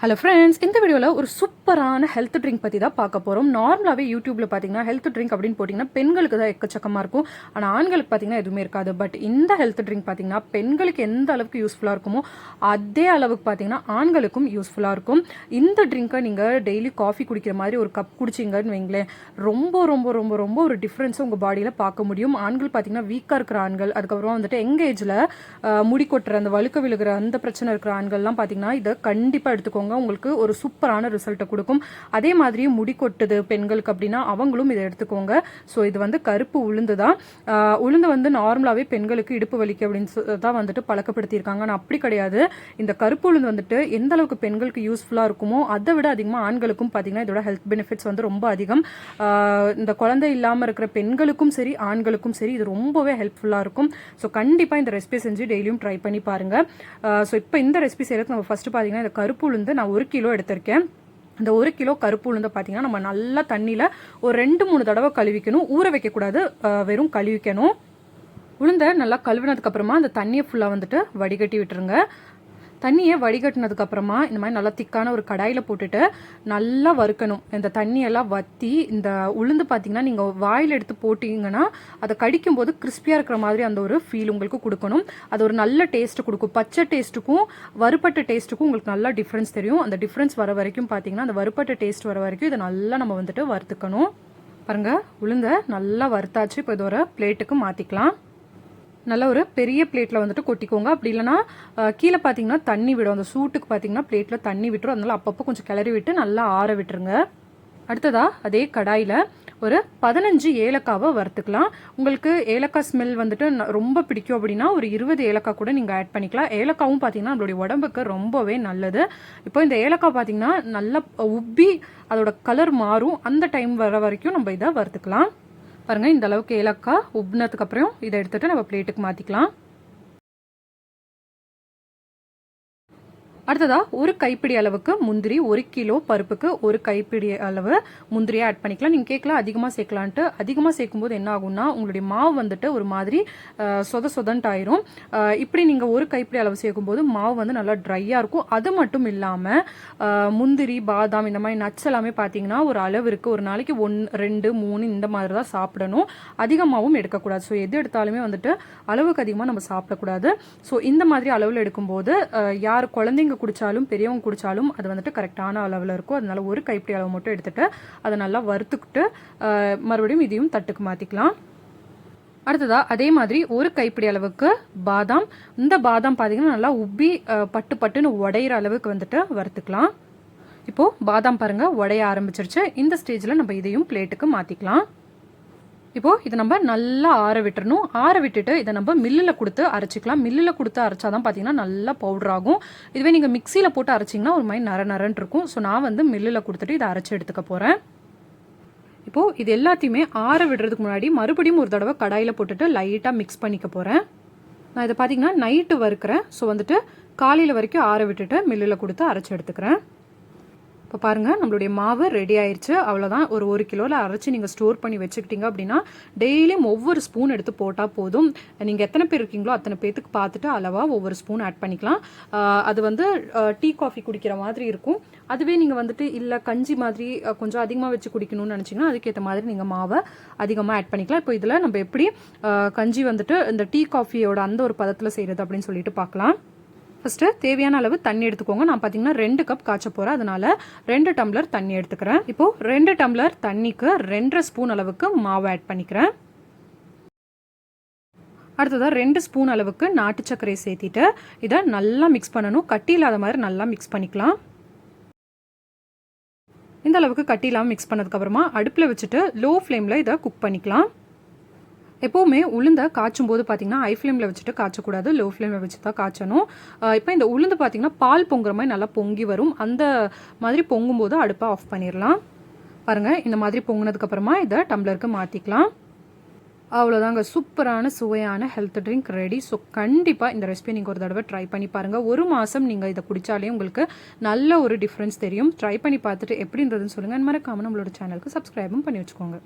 Hello friends இந்த வீடியோவில் ஒரு சூப்பரான ஹெல்த் ட்ரிங்க் பற்றி தான் பார்க்க போகிறோம் நார்மலாகவே யூடியூப்பில் பார்த்தீங்கன்னா ஹெல்த் ட்ரிங்க் அப்படின்னு போட்டிங்கன்னா பெண்களுக்கு தான் எக்கச்சக்கமாக இருக்கும். ஆனால் ஆண்களுக்கு பார்த்தீங்கன்னா எதுவுமே இருக்காது. பட் இந்த ஹெல்த் ட்ரிங்க் பார்த்தீங்கன்னா பெண்களுக்கு எந்த அளவுக்கு யூஸ்ஃபுல்லாக இருக்குமோ அதே அளவுக்கு பார்த்தீங்கன்னா ஆண்களுக்கும் யூஸ்ஃபுல்லாக இருக்கும். இந்த ட்ரிங்க்கை நீங்கள் டெய்லி காஃபி குடிக்கிற மாதிரி ஒரு கப் குடிச்சிங்கன்னு வைங்களேன் ரொம்ப ரொம்ப ரொம்ப ரொம்ப ஒரு டிஃப்ரென்ஸை உங்கள் பாடியில் பார்க்க முடியும். ஆண்கள் பார்த்தீங்கன்னா வீக்காக இருக்கிற ஆண்கள் அதுக்கப்புறம் வந்துட்டு எங்கேஜில் முடி கொட்டுற அந்த வழுக்க விழுகிற அந்த பிரச்சனை இருக்கிற ஆண்கள்லாம் பார்த்தீங்கன்னா இதை கண்டிப்பாக எடுத்துக்கோங்க. உங்களுக்கு ஒரு சூப்பரான ரிசல்ட்டை கொடுக்கும். அதே மாதிரி முடி கொட்டுது பெண்களுக்கு அப்படின்னா அவங்களும் இதை எடுத்துக்கோங்க. ஸோ இது வந்து கருப்பு உளுந்து தான் உளுந்து வந்து நார்மலாகவே பெண்களுக்கு இடுப்பு வலிக்கு அப்படின்னு தான் வந்துட்டு பழக்கப்படுத்தியிருக்காங்க. ஆனால் அப்படி கிடையாது. இந்த கருப்பு உளுந்து வந்துட்டு எந்த அளவுக்கு பெண்களுக்கு யூஸ்ஃபுல்லாக இருக்குமோ அதை விட அதிகமாக ஆண்களுக்கும் பார்த்தீங்கன்னா இதோட ஹெல்த் பெனிஃபிட்ஸ் வந்து ரொம்ப அதிகம். இந்த குழந்தை இல்லாமல் இருக்கிற பெண்களுக்கும் சரி ஆண்களுக்கும் சரி இது ரொம்பவே ஹெல்ப்ஃபுல்லாக இருக்கும். ஸோ கண்டிப்பாக இந்த ரெசிபி செஞ்சு டெய்லியும் ட்ரை பண்ணி பாருங்கள் ஸோ இப்போ இந்த ரெசிபி செய்கிறதுக்கு நம்ம ஃபஸ்ட்டு பார்த்தீங்கன்னா இந்த கருப்பு உளுந்து நான் ஒரு கிலோ எடுத்திருக்கேன். இந்த ஒரு கிலோ கருப்பு உளுந்தை பார்த்தீங்கன்னா நம்ம நல்லா தண்ணியில் ஒரு ரெண்டு மூணு தடவை கழுவிக்கணும். ஊற வைக்கக்கூடாது. வெறும் கழுவிக்கணும். உளுந்தை நல்லா கழுவினதுக்கு அப்புறமா அந்த தண்ணியை ஃபுல்லாக வந்துட்டு வடிகட்டி விட்டுருங்க. தண்ணியை வடிகட்டினதுக்கப்புறமா இந்த மாதிரி நல்லா திக்கான ஒரு கடாயில் போட்டுட்டு நல்லா வறுக்கணும். இந்த தண்ணியெல்லாம் வற்றி இந்த உளுந்து பார்த்தீங்கன்னா நீங்கள் வாயில் எடுத்து போட்டிங்கன்னா அதை கடிக்கும் போது கிறிஸ்பியாக இருக்கிற மாதிரி அந்த ஒரு ஃபீல் உங்களுக்கு கொடுக்கணும். அது ஒரு நல்ல டேஸ்ட்டு கொடுக்கும். பச்சை டேஸ்ட்டுக்கும் வறுப்பட்ட டேஸ்ட்டுக்கும் உங்களுக்கு நல்லா டிஃப்ரென்ஸ் தெரியும். அந்த டிஃப்ரென்ஸ் வர வரைக்கும் பார்த்தீங்கன்னா அந்த வறுப்பட்ட டேஸ்ட் வர வரைக்கும் இதை நல்லா நம்ம வந்துட்டு வறுத்துக்கணும். பாருங்க உளுந்த நல்லா வறுத்தாச்சு. இப்போ இது ஒரு பிளேட்டுக்கு மாற்றிக்கலாம் நல்ல ஒரு பெரிய பிளேட்டில் வந்துட்டு கொட்டிக்கோங்க. அப்படி இல்லைன்னா கீழே பார்த்தீங்கன்னா தண்ணி விடும். அந்த சூட்டுக்கு பார்த்தீங்கன்னா பிளேட்டில் தண்ணி விட்டுரும். அதனால அப்பப்போ கொஞ்சம் கிளறி விட்டு நல்லா ஆற விட்டுருங்க. அடுத்ததாக அதே கடாயில் ஒரு பதினஞ்சு ஏலக்காவை வறுத்துக்கலாம். உங்களுக்கு ஏலக்காய் ஸ்மெல் வந்துட்டு ரொம்ப பிடிக்கும் அப்படின்னா ஒரு இருபது ஏலக்காய் கூட நீங்கள் ஆட் பண்ணிக்கலாம். ஏலக்காவும் பார்த்தீங்கன்னா நம்மளுடைய உடம்புக்கு ரொம்பவே நல்லது. இப்போ இந்த ஏலக்காய் பார்த்தீங்கன்னா நல்லா உப்பி அதோட கலர் மாறும். அந்த டைம் வர வரைக்கும் நம்ம இதை வறுத்துக்கலாம். பாருங்க இந்த அளவுக்கு ஏலக்காய் உப்னதுக்கு அப்புறம் இதை எடுத்துட்டு நம்ம பிளேட்டுக்கு மாற்றிக்கலாம் அடுத்ததாக ஒரு கைப்பிடி அளவுக்கு முந்திரி ஒரு கிலோ பருப்புக்கு ஒரு கைப்பிடி அளவு முந்திரியை ஆட் பண்ணிக்கலாம். நீங்கள் கேட்கலாம் அதிகமாக சேர்க்கலான்ட்டு. அதிகமாக சேர்க்கும்போது என்ன ஆகும்னா உங்களுடைய மாவு வந்துட்டு ஒரு மாதிரி சொத சொதன்ட்டு ஆயிரும் இப்படி நீங்கள் ஒரு கைப்பிடி அளவு சேர்க்கும்போது மாவு வந்து நல்லா ட்ரையாக இருக்கும். அது மட்டும் இல்லாமல் முந்திரி பாதாம் இந்த மாதிரி நட்ஸ் எல்லாமே பார்த்தீங்கன்னா ஒரு அளவு இருக்குது ஒரு நாளைக்கு ஒன் ரெண்டு மூணு இந்த மாதிரி தான் சாப்பிடணும். அதிகமாகவும் எடுக்கக்கூடாது. ஸோ எது எடுத்தாலுமே வந்துட்டு அளவுக்கு அதிகமாக நம்ம சாப்பிடக்கூடாது. ஸோ இந்த மாதிரி அளவில் எடுக்கும்போது யார் குழந்தைங்க குடித்தாலும் பெரியவங்க குடித்தாலும் அது வந்துட்டு கரெக்டான அளவில் இருக்கும். அதனால ஒரு கைப்பிடி அளவு மட்டும் எடுத்துகிட்டு அதை நல்லா வறுத்துக்கிட்டு மறுபடியும் இதையும் தட்டுக்கு மாற்றிக்கலாம் அடுத்ததாக அதே மாதிரி ஒரு கைப்பிடி அளவுக்கு பாதாம். இந்த பாதாம் பார்த்தீங்கன்னா நல்லா உப்பி பட்டு பட்டுன்னு உடையிற அளவுக்கு வந்துட்டு வறுத்துக்கலாம். இப்போது பாதாம் பாருங்க உடைய ஆரம்பிச்சிருச்சு. இந்த ஸ்டேஜில் நம்ம இதையும் பிளேட்டுக்கு மாற்றிக்கலாம் இப்போது இதை நம்ம நல்லா ஆற விட்டுறணும். ஆற விட்டுட்டு இதை நம்ம மில்லில் கொடுத்து அரைச்சிக்கலாம். மில்லில் கொடுத்து அரைச்சா தான் பார்த்தீங்கன்னா நல்லா பவுடர் ஆகும். இதுவே நீங்கள் மிக்சியில் போட்டு அரைச்சிங்கன்னா ஒரு மாதிரி நர நரன்னு இருக்கும். ஸோ நான் வந்து மில்லில் கொடுத்துட்டு இதை அரைச்சி எடுத்துக்க போகிறேன் இப்போது இது எல்லாத்தையுமே ஆற விடுறதுக்கு முன்னாடி மறுபடியும் ஒரு தடவை கடாயில் போட்டுட்டு லைட்டாக மிக்ஸ் பண்ணிக்க போகிறேன் நான் இதை பார்த்தீங்கன்னா நைட்டு வறுக்கிறேன். ஸோ வந்துட்டு காலையில் வரைக்கும் ஆற விட்டுட்டு மில்லில் கொடுத்து அரைச்சி எடுத்துக்கிறேன். இப்போ பாருங்கள் நம்மளுடைய மாவு ரெடி ஆயிடுச்சு அவ்வளோதான் ஒரு ஒரு கிலோவில் அரைச்சி நீங்கள் ஸ்டோர் பண்ணி வச்சுக்கிட்டீங்க அப்படின்னா டெய்லியும் ஒவ்வொரு ஸ்பூன் எடுத்து போட்டால் போதும். நீங்கள் எத்தனை பேர் இருக்கீங்களோ அத்தனை பேத்துக்கு பார்த்துட்டு அளவாக ஒவ்வொரு ஸ்பூன் ஆட் பண்ணிக்கலாம். அது வந்து டீ காஃபி குடிக்கிற மாதிரி இருக்கும். அதுவே நீங்கள் வந்துட்டு இல்லை கஞ்சி மாதிரி கொஞ்சம் அதிகமாக வச்சு குடிக்கணும்னு நினச்சிங்கன்னா அதுக்கேற்ற மாதிரி நீங்கள் மாவை அதிகமாக ஆட் பண்ணிக்கலாம். இப்போ இதில் நம்ம எப்படி கஞ்சி வந்துட்டு இந்த டீ காஃபியோட அந்த ஒரு பதத்தில் செய்கிறது அப்படின்னு சொல்லிட்டு பார்க்கலாம். ஃபஸ்ட்டு தேவையான அளவு தண்ணி எடுத்துக்கோங்க. நான் பார்த்தீங்கன்னா ரெண்டு கப் காய்ச்ச போகிறேன் அதனால் ரெண்டு டம்ளர் தண்ணி எடுத்துக்கிறேன். இப்போது ரெண்டு டம்ளர் தண்ணிக்கு ரெண்டரை ஸ்பூன் அளவுக்கு மாவு ஆட் பண்ணிக்கிறேன். அடுத்ததாக ரெண்டு ஸ்பூன் அளவுக்கு நாட்டு சர்க்கரையை சேர்த்திட்டு இதை நல்லா மிக்ஸ் பண்ணணும். கட்டி இல்லாத மாதிரி நல்லா மிக்ஸ் பண்ணிக்கலாம். இந்த அளவுக்கு கட்டி இல்லாமல் மிக்ஸ் பண்ணதுக்கப்புறமா அடுப்பில் வச்சுட்டு லோ ஃப்ளேமில் இதை குக் பண்ணிக்கலாம். எப்போவுமே உளுந்தை காய்ச்சும் போது பார்த்தீங்கன்னா ஐ ஃப்ளேமில் வச்சுட்டு காய்ச்சக்கூடாது லோ ஃப்ளேமில் வச்சு தான் காய்ச்சணும். இப்போ இந்த உளுந்து பார்த்தீங்கன்னா பால் பொங்குற மாதிரி நல்லா பொங்கி வரும். அந்த மாதிரி பொங்கும்போது அடுப்பை ஆஃப் பண்ணிடலாம் பாருங்கள் இந்த மாதிரி பொங்கினதுக்கப்புறமா இதை டம்ளருக்கு மாற்றிக்கலாம் அவ்வளோதாங்க சூப்பரான சுவையான ஹெல்த் ட்ரிங்க் ரெடி ஸோ கண்டிப்பாக இந்த ரெசிபி நீங்கள் ஒரு தடவை ட்ரை பண்ணி பாருங்கள் ஒரு மாதம் நீங்கள் இதை குடித்தாலே உங்களுக்கு நல்ல ஒரு டிஃப்ரென்ஸ் தெரியும். ட்ரை பண்ணி பார்த்துட்டு எப்படின்றதுன்னு சொல்லுங்கள் மறக்காமல் நம்மளோட சேனலுக்கு சப்ஸ்கிரைபும் பண்ணி வச்சுக்கோங்க.